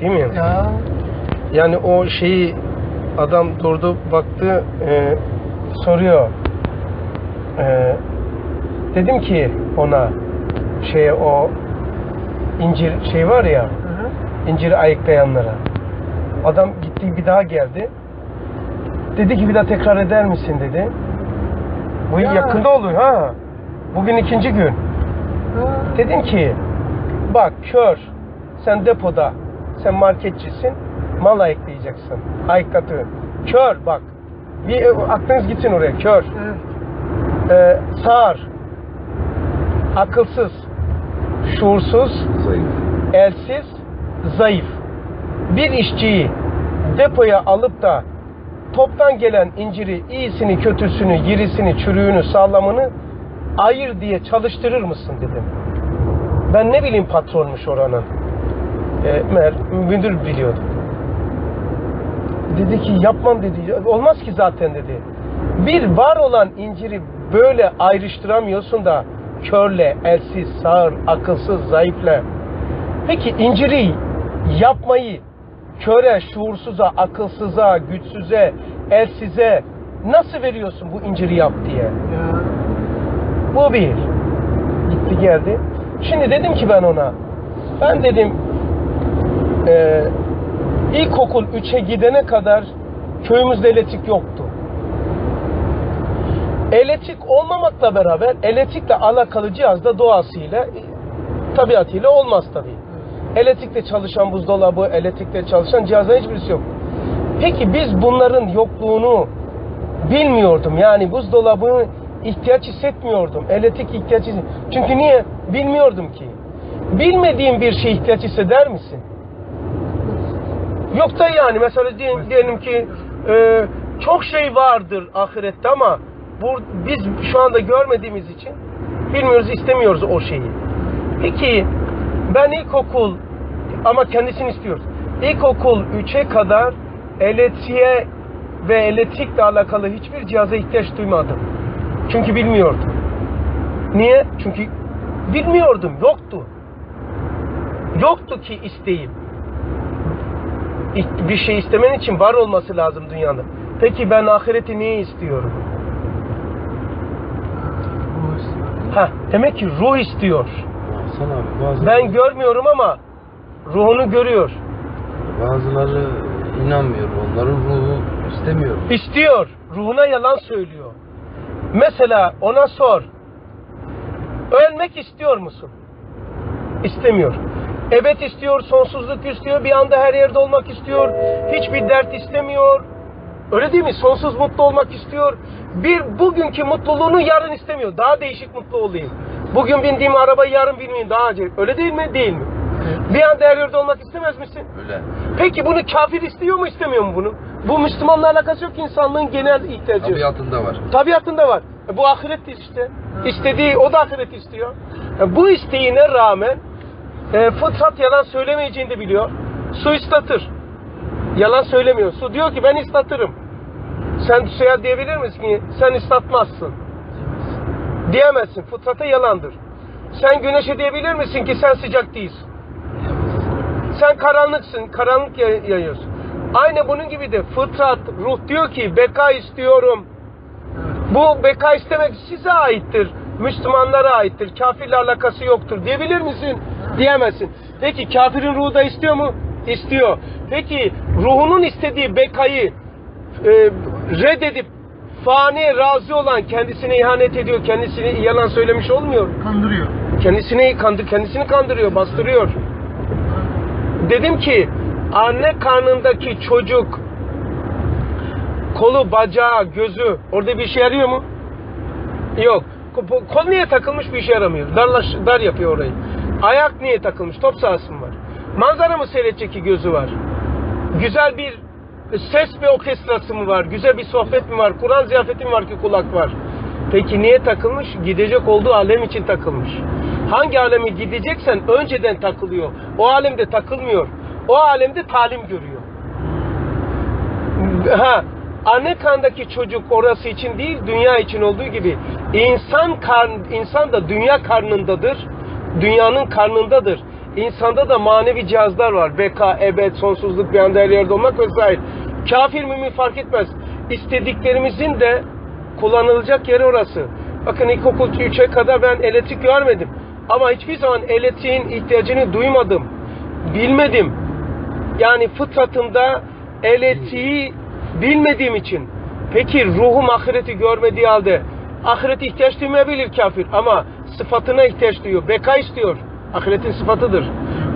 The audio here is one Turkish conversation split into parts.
Değil mi? Ya. Yani o şeyi adam durdu baktı e, soruyor. E, dedim ki ona şeye o incir şey var ya Hı hı. inciri ayıklayanlara. Adam gitti bir daha geldi. Dedi ki bir daha tekrar eder misin dedi. Bu Ya. yakında oluyor ha. Bugün ikinci gün. Ha. Dedim ki bak kör sen depoda sen marketçisin mal ayıklayacaksın. Ayıklatı. Kör bak. Bir aklınız gitsin oraya kör. Evet. Ee, sağır. Akılsız. Şuursuz. Zayıf. elsiz, zayıf. Bir işçiyi depoya alıp da toptan gelen inciri, iyisini, kötüsünü, yirisini, çürüğünü, sağlamını ayır diye çalıştırır mısın dedim. Ben ne bileyim patronmuş oranın. E, meğer müdür biliyordu. Dedi ki yapmam dedi. Olmaz ki zaten dedi. Bir var olan inciri böyle ayrıştıramıyorsun da körle, elsiz, sağır, akılsız, zayıfla. Peki inciri yapmayı köre, şuursuza, akılsıza, güçsüze, elsize nasıl veriyorsun bu inciri yap diye? Bu bir. Gitti geldi. Şimdi dedim ki ben ona, ben dedim e, ilkokul 3'e gidene kadar köyümüzde elektrik yoktu. Elektrik olmamakla beraber elektrikle alakalı cihaz da doğasıyla, tabiatıyla olmaz tabii. Elektrikle çalışan buzdolabı, elektrikle çalışan cihazların hiçbirisi yok. Peki biz bunların yokluğunu bilmiyordum. Yani buzdolabını ihtiyaç hissetmiyordum. Elektrik ihtiyaç hisset- Çünkü niye? Bilmiyordum ki. Bilmediğin bir şey ihtiyaç hisseder misin? Yok da yani mesela diyelim, diyelim ki e, çok şey vardır ahirette ama bu, biz şu anda görmediğimiz için bilmiyoruz, istemiyoruz o şeyi. Peki ben ilkokul ama kendisini istiyoruz. İlkokul 3'e kadar elektriğe ve elektrikle alakalı hiçbir cihaza ihtiyaç duymadım. Çünkü bilmiyordum. Niye? Çünkü bilmiyordum, yoktu. Yoktu ki isteyim. Bir şey istemen için var olması lazım dünyada. Peki ben ahireti niye istiyorum? Ha, demek ki ruh istiyor. Abi Ben görmüyorum ama ruhunu görüyor. bazıları inanmıyor. Onların ruhu istemiyor. İstiyor. Ruhuna yalan söylüyor. Mesela ona sor. Ölmek istiyor musun? İstemiyor. Evet istiyor, sonsuzluk istiyor, bir anda her yerde olmak istiyor, hiçbir dert istemiyor. Öyle değil mi? Sonsuz mutlu olmak istiyor. Bir bugünkü mutluluğunu yarın istemiyor. Daha değişik mutlu olayım. Bugün bindiğim arabayı yarın binmeyeyim daha acil. Öyle değil mi? Değil mi? Bir anda her yerde olmak istemez misin? Öyle. Peki bunu kafir istiyor mu istemiyor mu bunu? Bu Müslümanla alakası yok ki insanlığın genel ihtiyacı. Tabiatında var. Tabiatında var. E, bu ahirettir işte. İstediği o da ahiret istiyor. E, bu isteğine rağmen e, fıtrat yalan söylemeyeceğini de biliyor. Su ıslatır. Yalan söylemiyor. Su diyor ki ben ıslatırım. Sen suya diyebilir misin ki sen ıslatmazsın? Diyemezsin. Fıtrata yalandır. Sen güneşe diyebilir misin ki sen sıcak değilsin? Sen karanlıksın, karanlık yay- yayıyorsun. Aynı bunun gibi de fıtrat, ruh diyor ki beka istiyorum. Bu beka istemek size aittir. Müslümanlara aittir. Kafirle alakası yoktur. Diyebilir misin? Diyemezsin. Peki kafirin ruhu da istiyor mu? İstiyor. Peki ruhunun istediği bekayı e, reddedip fani razı olan kendisine ihanet ediyor, kendisine yalan söylemiş olmuyor. Kandırıyor. Kendisini kandır, kendisini kandırıyor, bastırıyor. Dedim ki anne karnındaki çocuk kolu, bacağı, gözü orada bir işe yarıyor mu? Yok. Ko- Kol niye takılmış bir işe yaramıyor. Darlaş, dar yapıyor orayı. Ayak niye takılmış? Top sahası mı var? Manzara mı seyredecek ki gözü var? Güzel bir ses ve orkestrası mı var? Güzel bir sohbet mi var? Kur'an ziyafeti mi var ki kulak var? Peki niye takılmış? Gidecek olduğu alem için takılmış. Hangi aleme gideceksen önceden takılıyor. O alemde takılmıyor. O alemde talim görüyor. Ha, anne karnındaki çocuk orası için değil, dünya için olduğu gibi insan karn, insan da dünya karnındadır. Dünyanın karnındadır. insanda da manevi cihazlar var. Beka, ebed, sonsuzluk bir anda her yerde olmak vesaire. Kafir mümin fark etmez. İstediklerimizin de kullanılacak yeri orası. Bakın ilkokul 3'e kadar ben elektrik görmedim. Ama hiçbir zaman elektriğin ihtiyacını duymadım. Bilmedim. Yani fıtratımda elektriği bilmediğim için. Peki ruhum ahireti görmediği halde ahirete ihtiyaç duymayabilir kafir ama sıfatına ihtiyaç duyuyor. Beka istiyor. Ahiretin sıfatıdır.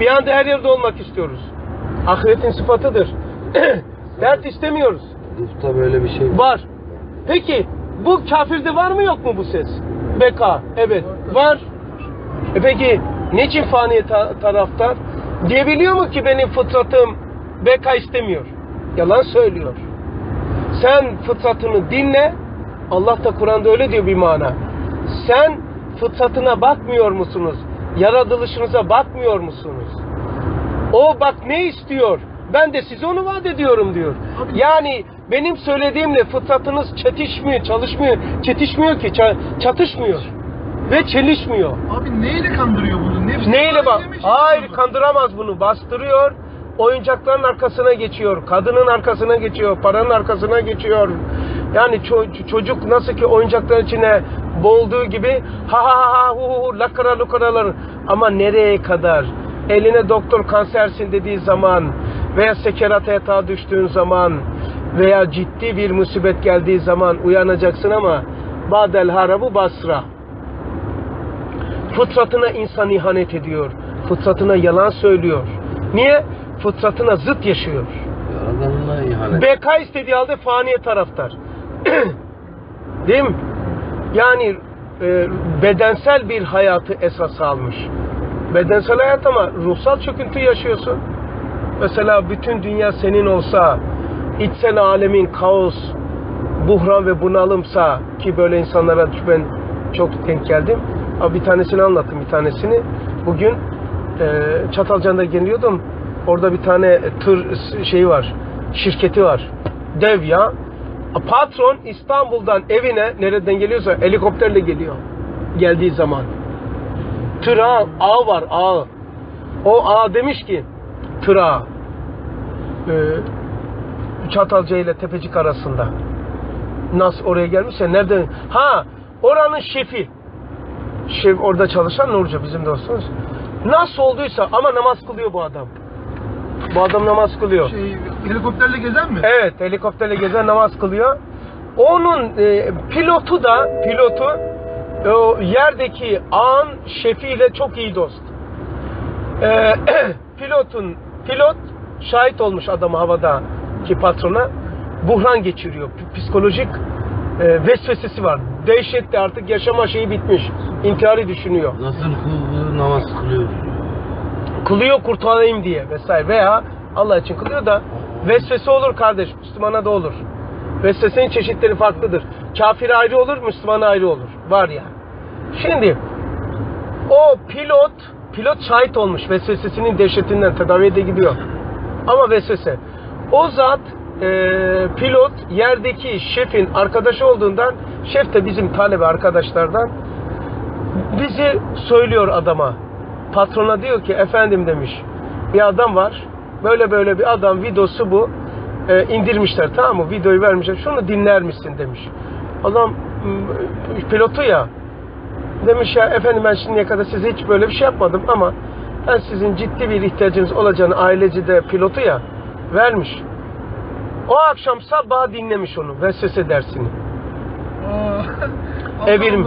Bir anda her yerde olmak istiyoruz. Ahiretin sıfatıdır. Dert istemiyoruz. Ruhta böyle bir şey var. Var. Peki bu kafirde var mı yok mu bu ses? Beka. Evet. Var. E peki niçin fani ta- taraftar? Diyebiliyor mu ki benim fıtratım beka istemiyor? Yalan söylüyor. Sen fıtratını dinle. Allah da Kur'an'da öyle diyor bir mana. Sen fıtratına bakmıyor musunuz? Yaratılışınıza bakmıyor musunuz? O bak ne istiyor? Ben de size onu vaat ediyorum diyor. Yani benim söylediğimle fıtratınız çetişmiyor, çalışmıyor, çetişmiyor ki, ça- çatışmıyor ve çelişmiyor. Abi neyle kandırıyor bunu? Nefsi Neyle bak? Hayır kandıramaz bunu. Bastırıyor. Oyuncakların arkasına geçiyor. Kadının arkasına geçiyor. Paranın arkasına geçiyor. Yani ço- çocuk nasıl ki oyuncakların içine boğulduğu gibi ha ha ha hu hu lakara lukaralar ama nereye kadar? Eline doktor kansersin dediği zaman veya sekerat yatağa düştüğün zaman veya ciddi bir musibet geldiği zaman uyanacaksın ama badel harabu basra fıtratına insan ihanet ediyor. Fıtratına yalan söylüyor. Niye? Fıtratına zıt yaşıyor. Yaradanına ihanet. Beka istediği halde faniye taraftar. Değil mi? Yani e, bedensel bir hayatı esas almış. Bedensel hayat ama ruhsal çöküntü yaşıyorsun. Mesela bütün dünya senin olsa, içsel alemin kaos, buhran ve bunalımsa ki böyle insanlara ben çok denk geldim. Ama bir tanesini anlattım bir tanesini. Bugün e, Çatalcan'da geliyordum. Orada bir tane tır şeyi var. Şirketi var. Dev ya. Patron İstanbul'dan evine nereden geliyorsa helikopterle geliyor. Geldiği zaman. Tır ağı, ağı var ağı. O ağa demiş ki tır ağı. E, Çatalca ile Tepecik arasında. Nasıl oraya gelmişse nereden? Ha oranın şefi. Şef orada çalışan Nurca bizim dostumuz. Nasıl olduysa ama namaz kılıyor bu adam. Bu adam namaz kılıyor. Şey, helikopterle gezen mi? Evet helikopterle gezen namaz kılıyor. Onun e, pilotu da pilotu e, o yerdeki ağın şefiyle çok iyi dost. E, pilotun pilot şahit olmuş adamı havada ki patrona buhran geçiriyor. P- Psikolojik e, vesvesesi var. Dehşetli artık yaşama şeyi bitmiş. İntiharı düşünüyor. Nasıl kıldığı namaz kılıyor. Kılıyor kurtulayım diye vesaire veya Allah için kılıyor da vesvese olur kardeş. Müslümana da olur. Vesvesenin çeşitleri farklıdır. Kafir ayrı olur, Müslüman ayrı olur. Var ya. Şimdi o pilot pilot şahit olmuş vesvesesinin dehşetinden tedaviye de gidiyor. Ama vesvese. O zat e, pilot yerdeki şefin arkadaşı olduğundan şef de bizim talebe arkadaşlardan bizi söylüyor adama. Patrona diyor ki efendim demiş. Bir adam var. Böyle böyle bir adam videosu bu. E, indirmişler tamam mı? Videoyu vermişler. Şunu dinler misin demiş. Adam pilotu ya. Demiş ya efendim ben şimdiye kadar size hiç böyle bir şey yapmadım ama ben sizin ciddi bir ihtiyacınız olacağını aileci de pilotu ya vermiş. O akşam sabah dinlemiş onu vesvese dersini. Evirim.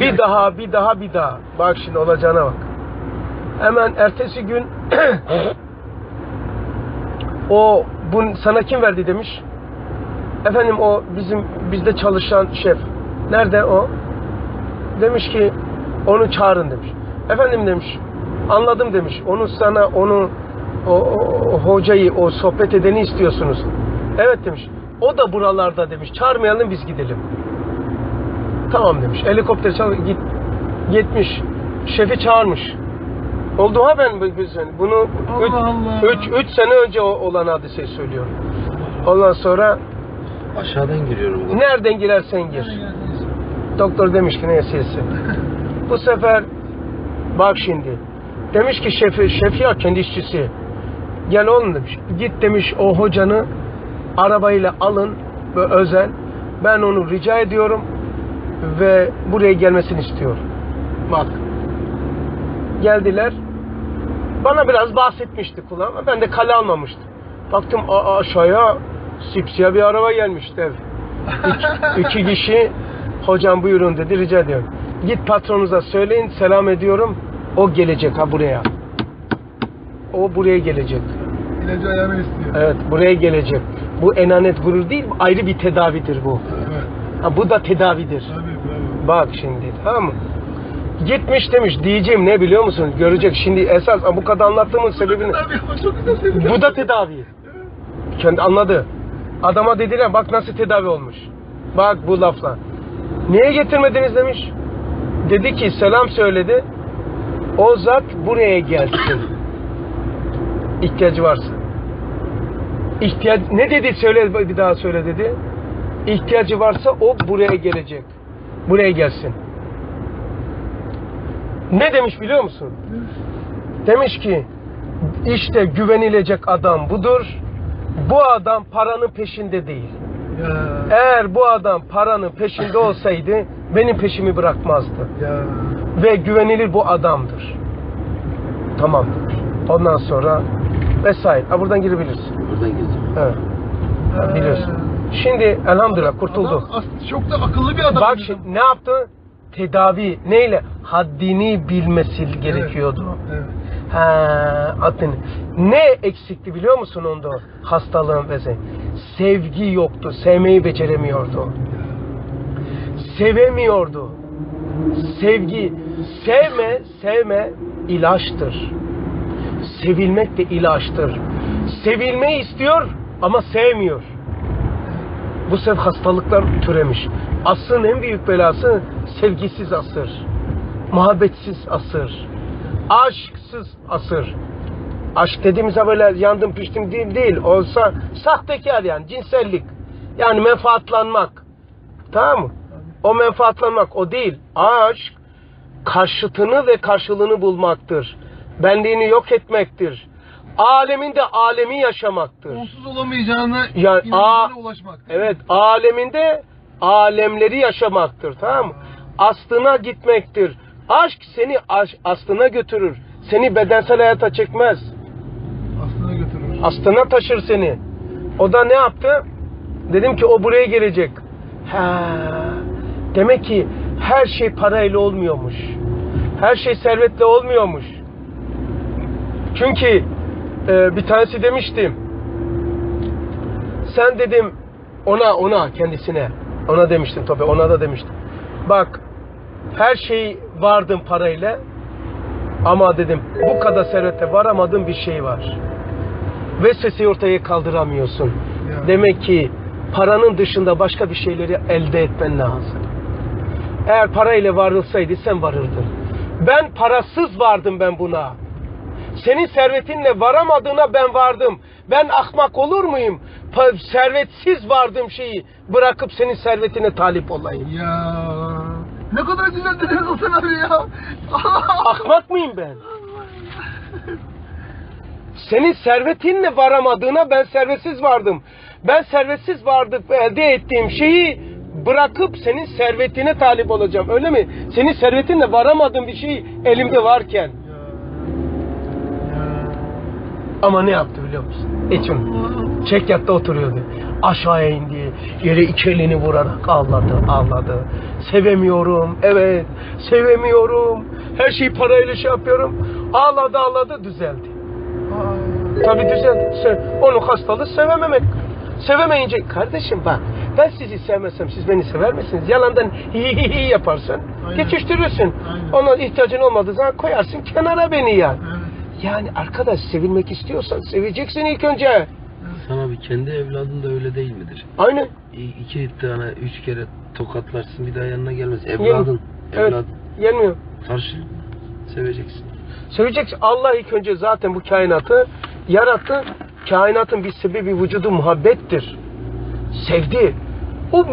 Bir daha, bir daha, bir daha. Bak şimdi olacağına bak. Hemen ertesi gün o bu sana kim verdi demiş. Efendim o bizim bizde çalışan şef. Nerede o? Demiş ki onu çağırın demiş. Efendim demiş. Anladım demiş. Onu sana onu o, o- hocayı o sohbet edeni istiyorsunuz. Evet demiş. O da buralarda demiş. Çağırmayalım biz gidelim. Tamam demiş. Helikopter çal git gitmiş. Şefi çağırmış. Oldu ha ben bu- bu- bunu Allah Allah. 3 3 sene önce olan hadiseyi söylüyorum. Ondan sonra Aşağıdan giriyorum. bu. nereden girersen gir. Doktor demiş ki neyse Bu sefer bak şimdi Demiş ki şefi, şefi ya kendi işçisi. Gel oğlum demiş. Git demiş o hocanı arabayla alın ve özel. Ben onu rica ediyorum ve buraya gelmesini istiyorum. Bak. Geldiler. Bana biraz bahsetmişti kulağıma. Ben de kale almamıştım. Baktım a- aşağıya sipsiyah bir araba gelmiş dev. İki, iki kişi hocam buyurun dedi rica ediyorum. Git patronunuza söyleyin selam ediyorum. O gelecek ha buraya. O buraya gelecek. İlacı ayağına istiyor. Evet buraya gelecek. Bu enanet gurur değil ayrı bir tedavidir bu. Evet. Ha, bu da tedavidir. Tabii bravo. Bak şimdi tamam mı? Gitmiş demiş diyeceğim ne biliyor musun? Görecek şimdi esas bu kadar anlattığımın sebebini. Bu da tedavi. Kendi anladı. Adama dediler bak nasıl tedavi olmuş. Bak bu lafla. Niye getirmediniz demiş. Dedi ki selam söyledi. O zat buraya gelsin. İhtiyacı varsa. İhtiyaç ne dedi söyle bir daha söyle dedi. İhtiyacı varsa o buraya gelecek. Buraya gelsin. Ne demiş biliyor musun? Demiş ki işte güvenilecek adam budur. Bu adam paranın peşinde değil. Ya. Eğer bu adam paranın peşinde olsaydı benim peşimi bırakmazdı. Ya. Ve güvenilir bu adamdır. Tamamdır. Ondan sonra vesaire. Ha, buradan girebilirsin. Buradan geziyorum. Evet. Ha, biliyorsun. Şimdi elhamdülillah kurtuldu. Adam aslında çok da akıllı bir adam. Bak şimdi ne yaptı? Tedavi neyle? Haddini bilmesi gerekiyordu. Evet. Ha, adını. Ne eksikti biliyor musun onda hastalığın se- Sevgi yoktu. Sevmeyi beceremiyordu. Sevemiyordu. Sevgi, sevme, sevme ilaçtır. Sevilmek de ilaçtır. Sevilmeyi istiyor ama sevmiyor. Bu sefer hastalıklar türemiş. Asrın en büyük belası sevgisiz asır. Muhabbetsiz asır. Aşksız asır. Aşk dediğimizde böyle yandım piştim değil değil. Olsa sahtekar yani cinsellik. Yani menfaatlanmak. Tamam mı? O menfaatlanmak o değil. Aşk karşıtını ve karşılığını bulmaktır. Benliğini yok etmektir. Aleminde alemi yaşamaktır. Onsuz olamayacağına Ya, inancına aa, ulaşmak. Evet, aleminde alemleri yaşamaktır, tamam mı? Aslına gitmektir. Aşk seni aş- aslına götürür. Seni bedensel hayata çekmez. Aslına götürür. Aslına taşır seni. O da ne yaptı? Dedim ki o buraya gelecek. Ha. Demek ki her şey parayla olmuyormuş. Her şey servetle olmuyormuş. Çünkü e, bir tanesi demiştim. Sen dedim ona ona kendisine ona demiştim tabii ona da demiştim. Bak her şey vardım parayla ama dedim bu kadar servete varamadığım bir şey var. Ve sesi ortaya kaldıramıyorsun. Ya. Demek ki paranın dışında başka bir şeyleri elde etmen lazım. Eğer parayla varılsaydı sen varırdın. Ben parasız vardım ben buna. Senin servetinle varamadığına ben vardım. Ben ahmak olur muyum? Pa- servetsiz vardığım şeyi bırakıp senin servetine talip olayım. Ya. Ne kadar güzel Hasan abi ya. Ahmak mıyım ben? Senin servetinle varamadığına ben servetsiz vardım. Ben servetsiz vardık elde ettiğim şeyi bırakıp senin servetine talip olacağım. Öyle mi? Senin servetinle varamadığın bir şey elimde varken. Ama ne yaptı biliyor musun? Hiç unutma. Çekyatta oturuyordu. Aşağıya indi. Yere iki elini vurarak ağladı, ağladı. Sevemiyorum, evet, sevemiyorum. Her şeyi parayla şey yapıyorum. Ağladı, ağladı, düzeldi. Tabii düzeldi. Onun hastalığı sevememek. Sevemeyince, kardeşim bak, ben sizi sevmesem siz beni sever misiniz? Yalandan hi hi hi yaparsın, Aynen. geçiştirirsin. Aynen. Ona ihtiyacın olmadığı zaman koyarsın kenara beni ya. Evet. Yani arkadaş sevilmek istiyorsan seveceksin ilk önce. Sana bir kendi evladın da öyle değil midir? Aynen. İ- iki tane, üç kere tokatlarsın bir daha yanına gelmez. Evladın, Evet. evlad Gelmiyor. karşı seveceksin. Seveceksin. Allah ilk önce zaten bu kainatı yarattı. Kainatın bir sebebi vücudu muhabbettir. Sevdi. O